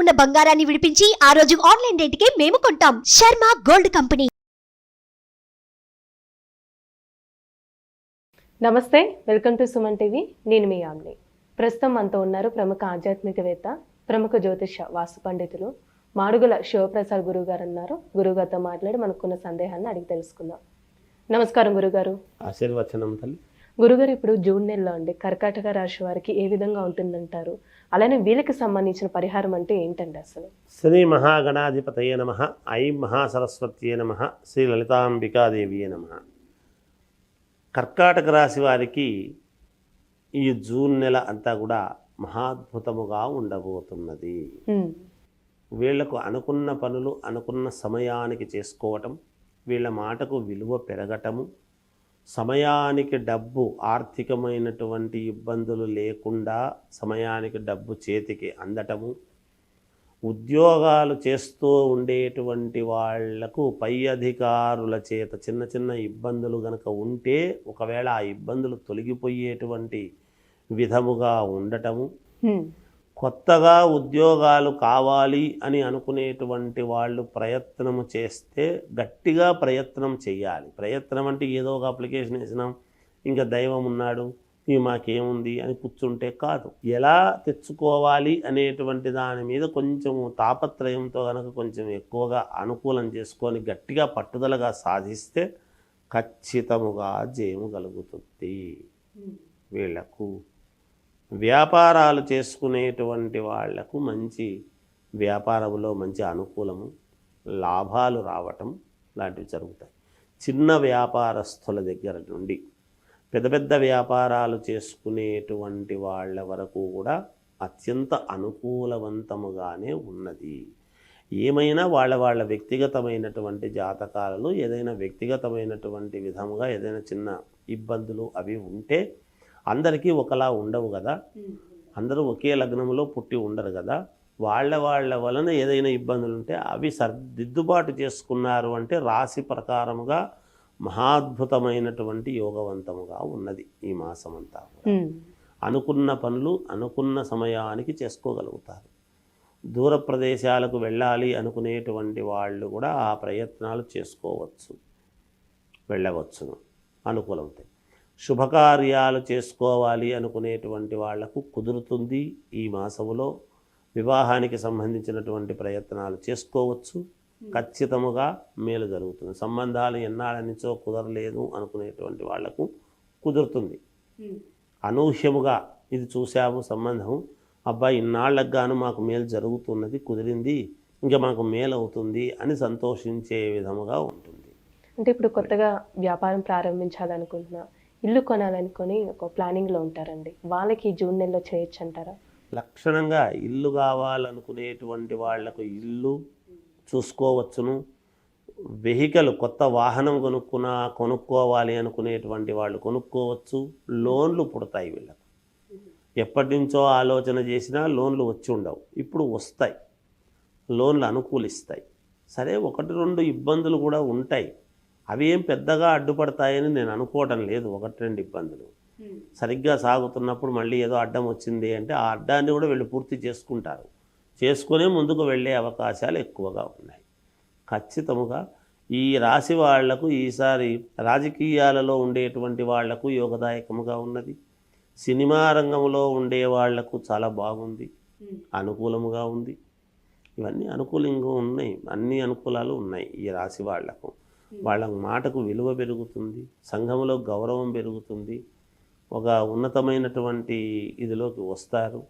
ఉన్న బంగారాన్ని విడిపించి ఆ రోజు ఆన్లైన్ రేటుకే మేము కొంటాం. Sharma gold company. నమస్తే వెల్కమ్ టు సుమన్ టీవీ. నేను మీ ఆమ్ని ప్రస్తుతం మనతో ఉన్నారు ప్రముఖ ఆధ్యాత్మికవేత్త ప్రముఖ జ్యోతిష వాస్తు పండితులు మాడుగుల శివప్రసాద్ గురువు గారు అన్నారు గురుగారితో మాట్లాడి మనకున్న సందేహాన్ని అడిగి తెలుసుకుందాం. నమస్కారం గురుగారు ఆశీర్వచనం తల్లి. గురుగారు ఇప్పుడు జూన్ నెలలో అండి కర్కాటక రాశి వారికి ఏ విధంగా ఉంటుందంటారు? అలానే వీళ్ళకి సంబంధించిన పరిహారం అంటే ఏంటండి అసలు? శ్రీ మహాగణాధిపతయ నమ ఐం మహాసరస్వత్యే నమ శ్రీ లలితాంబికాదేవియే నమ. కర్కాటక రాశి వారికి ఈ జూన్ నెల అంతా కూడా మహాద్భుతముగా ఉండబోతున్నది. వీళ్ళకు అనుకున్న పనులు అనుకున్న సమయానికి చేసుకోవటం వీళ్ళ మాటకు విలువ పెరగటము సమయానికి డబ్బు ఆర్థికమైనటువంటి ఇబ్బందులు లేకుండా సమయానికి డబ్బు చేతికి అందటము ఉద్యోగాలు చేస్తూ ఉండేటువంటి వాళ్ళకు పై అధికారుల చేత చిన్న చిన్న ఇబ్బందులు గనక ఉంటే ఒకవేళ ఆ ఇబ్బందులు తొలగిపోయేటువంటి విధముగా ఉండటము. కొత్తగా ఉద్యోగాలు కావాలి అని అనుకునేటువంటి వాళ్ళు ప్రయత్నము చేస్తే గట్టిగా ప్రయత్నం చేయాలి. ప్రయత్నం అంటే ఏదో ఒక అప్లికేషన్ వేసినాం ఇంకా దైవం ఉన్నాడు ఇవి మాకేముంది అని కూర్చుంటే కాదు. ఎలా తెచ్చుకోవాలి అనేటువంటి దాని మీద కొంచెము తాపత్రయంతో కనుక కొంచెం ఎక్కువగా అనుకూలం చేసుకొని గట్టిగా పట్టుదలగా సాధిస్తే ఖచ్చితముగా జయము కలుగుతుంది. వీళ్ళకు వ్యాపారాలు చేసుకునేటువంటి వాళ్ళకు మంచి వ్యాపారంలో మంచి అనుకూలము లాభాలు రావటం లాంటివి జరుగుతాయి. చిన్న వ్యాపారస్తుల దగ్గర నుండి పెద్ద పెద్ద వ్యాపారాలు చేసుకునేటువంటి వాళ్ళ వరకు కూడా అత్యంత అనుకూలవంతముగానే ఉన్నది. ఏమైనా వాళ్ళ వాళ్ళ వ్యక్తిగతమైనటువంటి జాతకాలలో ఏదైనా వ్యక్తిగతమైనటువంటి విధముగా ఏదైనా చిన్న ఇబ్బందులు అవి ఉంటే అందరికీ ఒకలా ఉండవు కదా. అందరూ ఒకే లగ్నంలో పుట్టి ఉండరు కదా. వాళ్ళ వాళ్ళ వలన ఏదైనా ఇబ్బందులు ఉంటే అవి సర్దిద్దుబాటు చేసుకున్నారు అంటే రాశి ప్రకారముగా మహాద్భుతమైనటువంటి యోగవంతముగా ఉన్నది ఈ కూడా. హ్మ్. అనుకున్న పనులు అనుకున్న సమయానికి చేసుకోగలుగుతారు. దూర ప్రదేశాలకు వెళ్ళాలి అనుకునేటువంటి వాళ్ళు కూడా ఆ ప్రయత్నాలు చేసుకోవచ్చు. వెళ్ళవచ్చును. అనుకూలవుతాయి శుభకార్యాలు చేసుకోవాలి అనుకునేటువంటి వాళ్ళకు కుదురుతుంది ఈ మాసములో. వివాహానికి సంబంధించినటువంటి ప్రయత్నాలు చేసుకోవచ్చు. ఖచ్చితముగా మేలు జరుగుతుంది. సంబంధాలు ఎన్నాళ్ళ నుంచో కుదరలేదు అనుకునేటువంటి వాళ్ళకు కుదురుతుంది. అనూహ్యముగా ఇది చూసాము సంబంధం. అబ్బాయి ఇన్నాళ్ళకు గాను మాకు మేలు జరుగుతున్నది కుదిరింది ఇంకా మాకు మేలు అవుతుంది అని సంతోషించే విధముగా ఉంటుంది. అంటే ఇప్పుడు కొత్తగా వ్యాపారం ప్రారంభించాలనుకుంటున్నా. ఇల్లు కొనాలనుకొని ఒక ప్లానింగ్లో ఉంటారండి. వాళ్ళకి జూన్ నెలలో చేయొచ్చు అంటారా లక్షణంగా ఇల్లు కావాలనుకునేటువంటి వాళ్ళకు ఇల్లు చూసుకోవచ్చును. వెహికల్ కొత్త వాహనం కొనుక్కున్న కొనుక్కోవాలి అనుకునేటువంటి వాళ్ళు కొనుక్కోవచ్చు. లోన్లు పుడతాయి వీళ్ళకు. ఎప్పటి నుంచో ఆలోచన చేసినా లోన్లు వచ్చి ఉండవు. ఇప్పుడు వస్తాయి. లోన్లు అనుకూలిస్తాయి. సరే ఒకటి రెండు ఇబ్బందులు కూడా ఉంటాయి. అవి ఏం పెద్దగా అడ్డుపడతాయని నేను అనుకోవటం లేదు. ఒకటి రెండు ఇబ్బందులు. సరిగ్గా సాగుతున్నప్పుడు మళ్ళీ ఏదో అడ్డం వచ్చింది అంటే ఆ అడ్డాన్ని కూడా వీళ్ళు పూర్తి చేసుకుంటారు. చేసుకునే ముందుకు వెళ్ళే అవకాశాలు ఎక్కువగా ఉన్నాయి. ఖచ్చితముగా ఈ రాశి వాళ్ళకు ఈసారి రాజకీయాలలో ఉండేటువంటి వాళ్ళకు యోగదాయకముగా ఉన్నది. సినిమా రంగంలో ఉండే వాళ్ళకు చాలా బాగుంది. అనుకూలముగా ఉంది. ఇవన్నీ అనుకూలంగా ఉన్నాయి. అన్ని అనుకూలాలు ఉన్నాయి ఈ రాశి వాళ్ళకు. వాళ్ళ మాటకు విలువ పెరుగుతుంది సంఘంలో గౌరవం పెరుగుతుంది ఒక ఉన్నతమైనటువంటి ఇదిలోకి వస్తారు.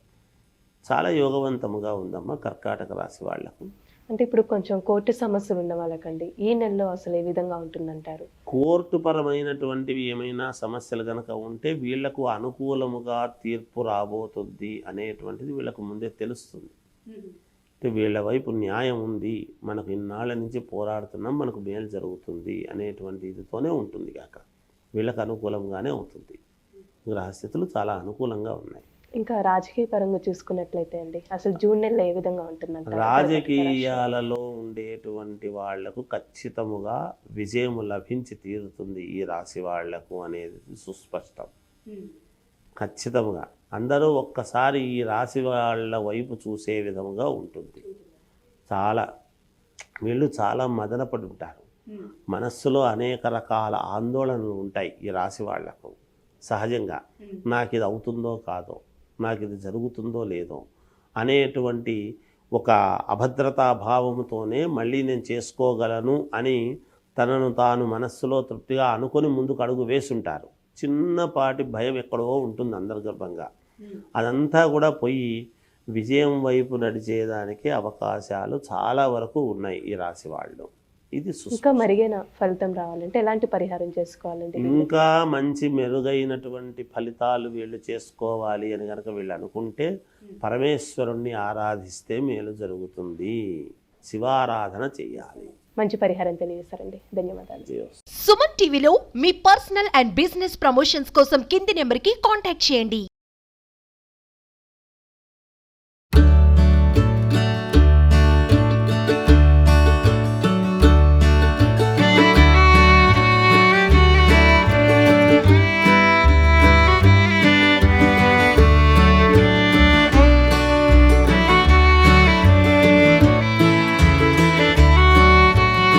చాలా యోగవంతముగా ఉందమ్మా కర్కాటక రాశి వాళ్ళకు. అంటే ఇప్పుడు కొంచెం కోర్టు సమస్యలు ఉన్న వాళ్ళకండి ఈ నెలలో అసలు ఏ విధంగా ఉంటుందంటారు? కోర్టు పరమైనటువంటివి ఏమైనా సమస్యలు కనుక ఉంటే వీళ్ళకు అనుకూలముగా తీర్పు రాబోతుంది అనేటువంటిది వీళ్ళకు ముందే తెలుస్తుంది. వీళ్ళ వైపు న్యాయం ఉంది మనకు ఇన్నాళ్ళ నుంచి పోరాడుతున్నాం మనకు మేలు జరుగుతుంది అనేటువంటి ఇదితోనే ఉంటుంది కాక. వీళ్ళకు అనుకూలంగానే అవుతుంది గ్రహస్థితులు చాలా అనుకూలంగా ఉన్నాయి. ఇంకా రాజకీయ పరంగా చూసుకున్నట్లయితే అండి అసలు జూన్ నెలలో ఏ విధంగా ఉంటుందంటారు? రాజకీయాలలో ఉండేటువంటి వాళ్ళకు ఖచ్చితముగా విజయము లభించి తీరుతుంది ఈ రాశి వాళ్ళకు అనేది సుస్పష్టం. ఖచ్చితంగా అందరూ ఒక్కసారి ఈ రాశి వాళ్ళ వైపు చూసే విధంగా ఉంటుంది. చాలా వీళ్ళు చాలా మదనపడి ఉంటారు. మనస్సులో అనేక రకాల ఆందోళనలు ఉంటాయి ఈ రాశి వాళ్ళకు సహజంగా నాకు ఇది అవుతుందో కాదో నాకు ఇది జరుగుతుందో లేదో అనేటువంటి ఒక అభద్రతా భావముతోనే మళ్ళీ నేను చేసుకోగలను అని తనను తాను మనస్సులో తృప్తిగా అనుకొని ముందుకు అడుగు వేసుంటారు. చిన్నపాటి భయం ఎక్కడో ఉంటుంది అంతర్గర్భంగా. అదంతా కూడా పోయి విజయం వైపు నడిచేదానికి అవకాశాలు చాలా వరకు ఉన్నాయి ఈ రాశి వాళ్ళు. ఇది ఇంకా మెరుగైన ఫలితం రావాలంటే ఎలాంటి పరిహారం చేసుకోవాలండి ఇంకా మంచి మెరుగైనటువంటి ఫలితాలు వీళ్ళు చేసుకోవాలి అని కనుక వీళ్ళు అనుకుంటే పరమేశ్వరుణ్ణి ఆరాధిస్తే మేలు జరుగుతుంది. శివారాధన చెయ్యాలి మంచి పరిహారం తెలియజేస్తారండి. ధన్యవాదాలు. సుమన్ టీవీలో మీ పర్సనల్ అండ్ బిజినెస్ ప్రమోషన్స్ కోసం కింది నెంబర్కి కాంటాక్ట్ చేయండి.